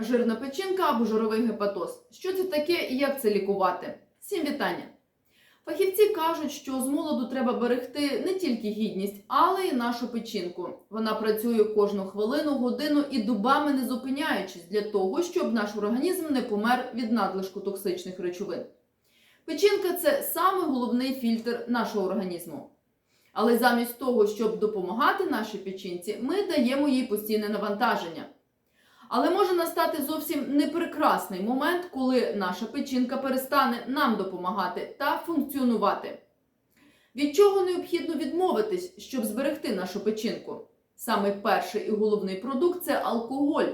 Жирна печінка або жировий гепатоз. Що це таке і як це лікувати? Всім вітання! Фахівці кажуть, що з молоду треба берегти не тільки гідність, але й нашу печінку. Вона працює кожну хвилину, годину і дубами не зупиняючись для того, щоб наш організм не помер від надлишку токсичних речовин. Печінка це саме головний фільтр нашого організму. Але замість того, щоб допомагати нашій печінці, ми даємо їй постійне навантаження. Але може настати зовсім непрекрасний момент, коли наша печінка перестане нам допомагати та функціонувати. Від чого необхідно відмовитись, щоб зберегти нашу печінку? Саме перший і головний продукт це алкоголь.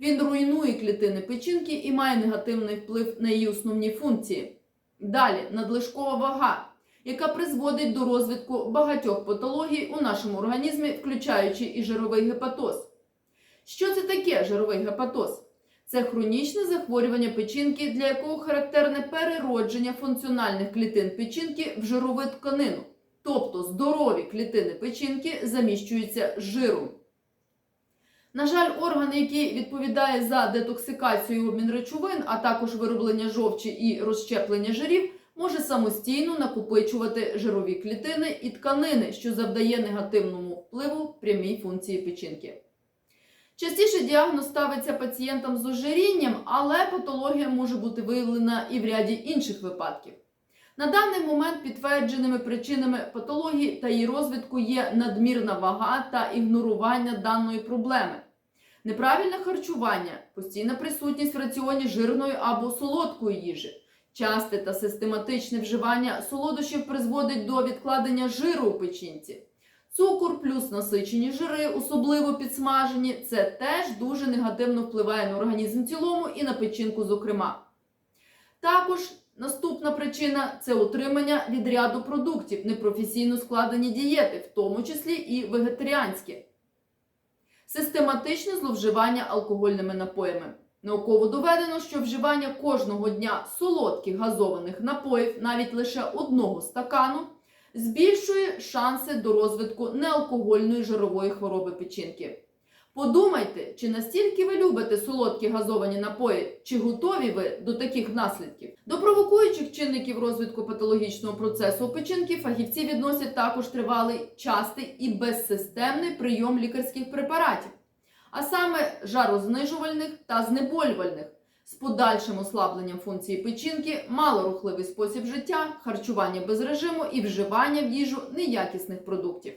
Він руйнує клітини печінки і має негативний вплив на її основні функції. Далі надлишкова вага, яка призводить до розвитку багатьох патологій у нашому організмі, включаючи і жировий гепатоз. Що це таке жировий гепатоз? Це хронічне захворювання печінки, для якого характерне переродження функціональних клітин печінки в жирову тканину. Тобто здорові клітини печінки заміщуються жиром. На жаль, орган, який відповідає за детоксикацію обмін речовин, а також вироблення жовчі і розщеплення жирів, може самостійно накопичувати жирові клітини і тканини, що завдає негативному впливу прямій функції печінки. Частіше діагноз ставиться пацієнтам з ожирінням, але патологія може бути виявлена і в ряді інших випадків. На даний момент підтвердженими причинами патології та її розвитку є надмірна вага та ігнорування даної проблеми, неправильне харчування, постійна присутність в раціоні жирної або солодкої їжі, часте та систематичне вживання солодощів призводить до відкладення жиру у печінці. Цукор плюс насичені жири, особливо підсмажені, це теж дуже негативно впливає на організм в цілому і на печінку, зокрема. Також наступна причина це утримання від ряду продуктів, непрофесійно складені дієти, в тому числі і вегетаріанські, систематичне зловживання алкогольними напоями. Науково доведено, що вживання кожного дня солодких газованих напоїв, навіть лише одного стакану, збільшує шанси до розвитку неалкогольної жирової хвороби печінки. Подумайте, чи настільки ви любите солодкі газовані напої, чи готові ви до таких наслідків? До провокуючих чинників розвитку патологічного процесу у печінки фахівці відносять також тривалий, частий і безсистемний прийом лікарських препаратів, а саме жарознижувальних та знеболювальних з подальшим ослабленням функції печінки, малорухливий спосіб життя, харчування без режиму і вживання в їжу неякісних продуктів.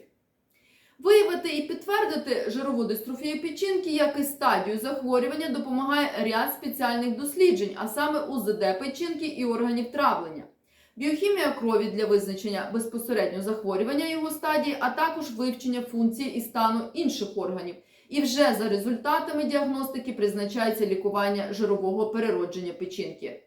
Виявити і підтвердити жирову дистрофію печінки як і стадію захворювання допомагає ряд спеціальних досліджень, а саме УЗД печінки і органів травлення, біохімія крові для визначення безпосередньо захворювання його стадії, а також вивчення функції і стану інших органів. І вже за результатами діагностики призначається лікування жирового переродження печінки.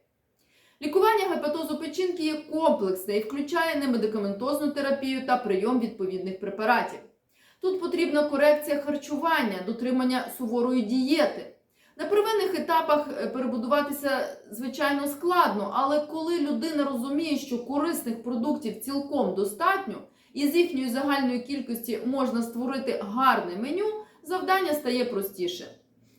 Лікування гепатозу печінки є комплексне і включає немедикаментозну терапію та прийом відповідних препаратів. Тут потрібна корекція харчування, дотримання суворої дієти. На первинних етапах е, перебудуватися звичайно складно, але коли людина розуміє, що корисних продуктів цілком достатньо, і з їхньої загальної кількості можна створити гарне меню, завдання стає простіше.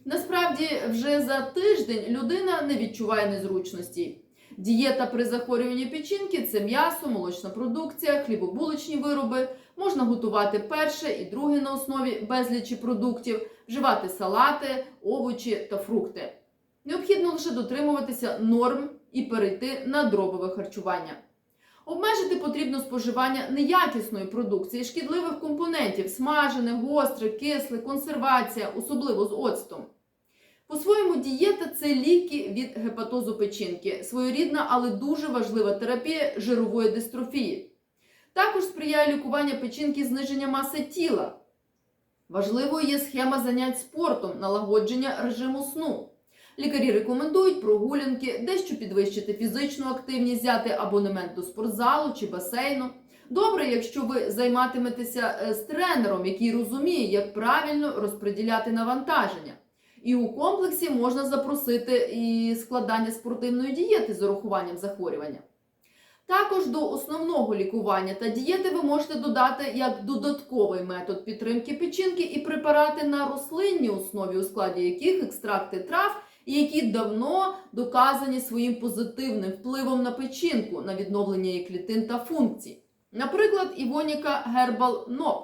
Насправді, вже за тиждень людина не відчуває незручності. Дієта при захворюванні печінки це м'ясо, молочна продукція, хлібобулочні вироби. Можна готувати перше і друге на основі безлічі продуктів, вживати салати, овочі та фрукти. Необхідно лише дотримуватися норм і перейти на дробове харчування. Обмежити потрібно споживання неякісної продукції, шкідливих компонентів, смажене, гостре, кисле, консервація, особливо з оцтом. По-своєму, дієта це ліки від гепатозу печінки, своєрідна, але дуже важлива терапія жирової дистрофії. Також сприяє лікування печінки зниження маси тіла. Важливою є схема занять спортом, налагодження режиму сну. Лікарі рекомендують прогулянки, дещо підвищити фізичну активність, взяти абонемент до спортзалу чи басейну. Добре, якщо ви займатиметеся е, з тренером, який розуміє, як правильно розподіляти навантаження. І у комплексі можна запросити і складання спортивної дієти з урахуванням захворювання. Також до основного лікування та дієти ви можете додати як додатковий метод підтримки печінки і препарати на рослинній основі, у складі яких екстракти трав які давно доказані своїм позитивним впливом на печінку, на відновлення її клітин та функцій. Наприклад, Івоніка Herbal Nob,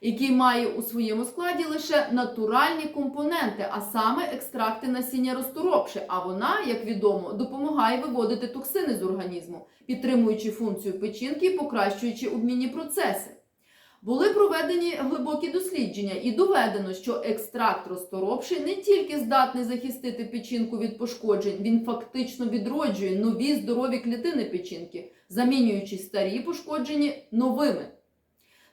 який має у своєму складі лише натуральні компоненти, а саме екстракти насіння розторопши. А вона, як відомо, допомагає виводити токсини з організму, підтримуючи функцію печінки і покращуючи обмінні процеси. Були проведені глибокі дослідження і доведено, що екстракт розторопши не тільки здатний захистити печінку від пошкоджень, він фактично відроджує нові здорові клітини печінки, замінюючи старі пошкоджені новими.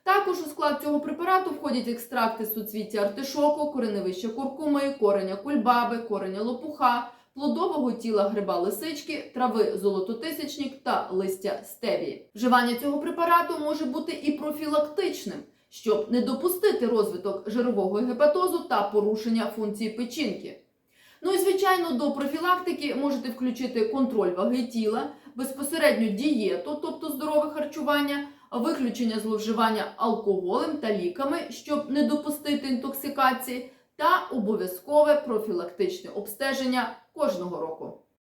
Також у склад цього препарату входять екстракти суцвіття артишоку, кореневища куркуми, кореня кульбаби, кореня лопуха, плодового тіла гриба лисички, трави золототисячник та листя стевії. Вживання цього препарату може бути і профілактичним, щоб не допустити розвиток жирового гепатозу та порушення функції печінки. Ну і звичайно, до профілактики можете включити контроль ваги тіла, безпосередню дієту, тобто здорове харчування, виключення зловживання алкоголем та ліками, щоб не допустити інтоксикації, та обов'язкове профілактичне обстеження кожного року.